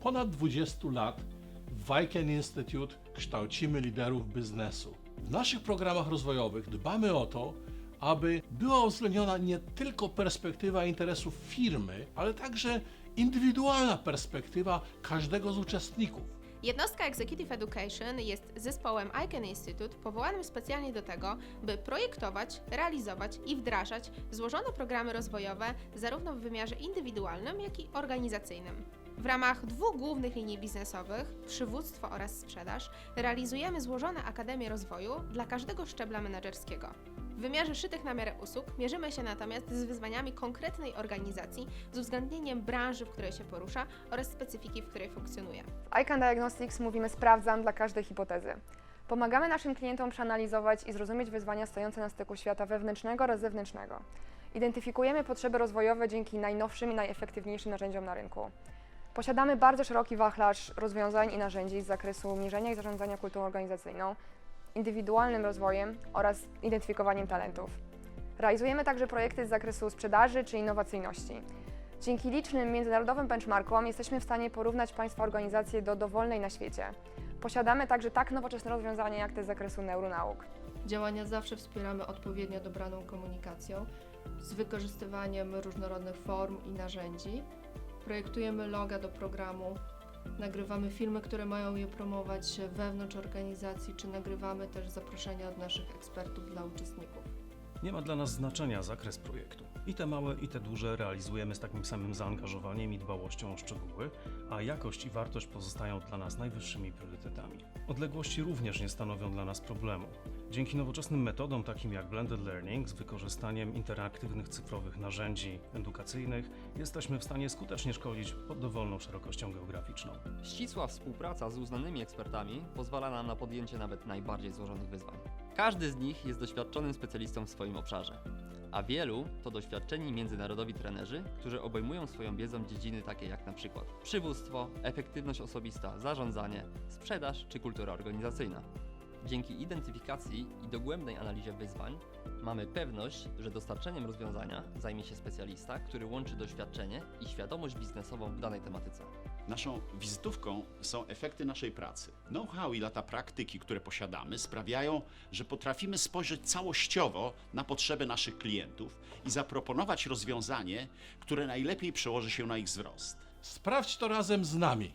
ponad 20 lat w Viken Institute kształcimy liderów biznesu. W naszych programach rozwojowych dbamy o to, aby była uwzględniona nie tylko perspektywa interesów firmy, ale także indywidualna perspektywa każdego z uczestników. Jednostka Executive Education jest zespołem ICANN Institute powołanym specjalnie do tego, by projektować, realizować i wdrażać złożone programy rozwojowe zarówno w wymiarze indywidualnym, jak i organizacyjnym. W ramach dwóch głównych linii biznesowych, przywództwo oraz sprzedaż, realizujemy złożone Akademie Rozwoju dla każdego szczebla menedżerskiego. W wymiarze szytych na miarę usług mierzymy się natomiast z wyzwaniami konkretnej organizacji z uwzględnieniem branży, w której się porusza oraz specyfiki, w której funkcjonuje. W ICANN Diagnostics mówimy sprawdzam dla każdej hipotezy. Pomagamy naszym klientom przeanalizować i zrozumieć wyzwania stojące na styku świata wewnętrznego oraz zewnętrznego. Identyfikujemy potrzeby rozwojowe dzięki najnowszym i najefektywniejszym narzędziom na rynku. Posiadamy bardzo szeroki wachlarz rozwiązań i narzędzi z zakresu mierzenia i zarządzania kulturą organizacyjną, indywidualnym rozwojem oraz identyfikowaniem talentów. Realizujemy także projekty z zakresu sprzedaży czy innowacyjności. Dzięki licznym międzynarodowym benchmarkom jesteśmy w stanie porównać Państwa organizacje do dowolnej na świecie. Posiadamy także tak nowoczesne rozwiązania jak te z zakresu neuronauk. Działania zawsze wspieramy odpowiednio dobraną komunikacją z wykorzystywaniem różnorodnych form i narzędzi. Projektujemy loga do programu, nagrywamy filmy, które mają je promować wewnątrz organizacji, czy nagrywamy też zaproszenia od naszych ekspertów dla uczestników. Nie ma dla nas znaczenia zakres projektu. I te małe, i te duże realizujemy z takim samym zaangażowaniem i dbałością o szczegóły, a jakość i wartość pozostają dla nas najwyższymi priorytetami. Odległości również nie stanowią dla nas problemu. Dzięki nowoczesnym metodom takim jak blended learning z wykorzystaniem interaktywnych cyfrowych narzędzi edukacyjnych jesteśmy w stanie skutecznie szkolić pod dowolną szerokością geograficzną. Ścisła współpraca z uznanymi ekspertami pozwala nam na podjęcie nawet najbardziej złożonych wyzwań. Każdy z nich jest doświadczonym specjalistą w swoim obszarze, a wielu to doświadczeni międzynarodowi trenerzy, którzy obejmują swoją wiedzą dziedziny takie jak przykład przywództwo, efektywność osobista, zarządzanie, sprzedaż czy kultura organizacyjna. Dzięki identyfikacji i dogłębnej analizie wyzwań mamy pewność, że dostarczeniem rozwiązania zajmie się specjalista, który łączy doświadczenie i świadomość biznesową w danej tematyce. Naszą wizytówką są efekty naszej pracy. Know-how i lata praktyki, które posiadamy, sprawiają, że potrafimy spojrzeć całościowo na potrzeby naszych klientów i zaproponować rozwiązanie, które najlepiej przełoży się na ich wzrost. Sprawdź to razem z nami.